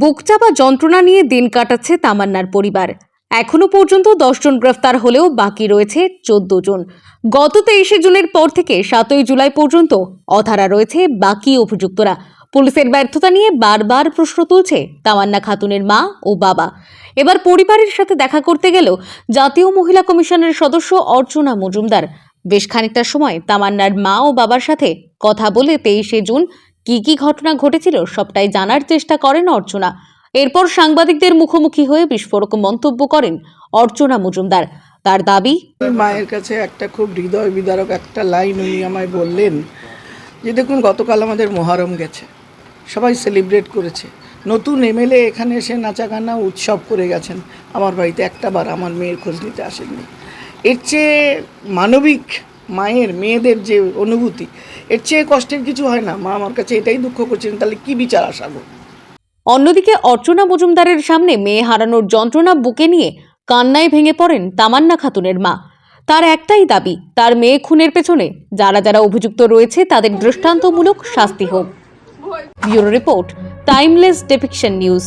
বুকচাপা যন্ত্রণা নিয়ে দিন কাটাচ্ছে তামান্নার পরিবার। এখনও পর্যন্ত দশজন গ্রেফতার হলেও বাকি রয়েছে চোদ্দ জন। গত তেইশে জুনের পর থেকে সাতই জুলাই পর্যন্ত অধারা রয়েছে বাকি অভিযুক্তরা। পুলিশের ব্যর্থতা নিয়ে বারবার প্রশ্ন তুলছে তামান্না খাতুনের মা ও বাবা। এবার পরিবারের সাথে দেখা করতে গেলেও জাতীয় মহিলা কমিশনের সদস্য অর্চনা মজুমদার। বেশ খানিকটা সময় তামান্নার মা ও বাবার সাথে কথা বলে তেইশে জুন কি কি ঘটনা ঘটেছিল সবটাই জানার চেষ্টা করেন অর্চনা। এরপর সাংবাদিকদের মুখোমুখি হয়ে বিস্ফোরক মন্তব্য করেন অর্চনা মজুমদার। তার দাবি মায়ের কাছে একটা খুব হৃদয় বিদারক একটা লাইন উনি আমায় বললেন যে, দেখুন, গতকাল আমাদের মহারম গেছে। সবাই সেলিব্রেট করেছে। নতুন এমএলএ এখানে এসে নাচাগানা, উৎসব করে গেছেন। আমার বাড়িতে একটা বার আমার মেয়ের খোঁজ নিতে আসেননি। এর চেয়ে মানবিক মায়ের মেয়েদের যে অনুভূতি এর চেয়ে কষ্টের কিছু হয় না। মা আমার কাছে এটাই দুঃখ করছেন তাহলে কি বিচার আসাবো অন্যদিকে অর্চনা মজুমদারের সামনে মেয়ে হারানোর যন্ত্রণা বুকে নিয়ে কান্নায় ভেঙে পড়েন তামান্না খাতুনের মা। তার একটাই দাবি তার মেয়ে খুনের পেছনে যারা যারা অভিযুক্ত রয়েছে তাদের দৃষ্টান্তমূলক শাস্তি হোক। Bureau report timeless depiction news.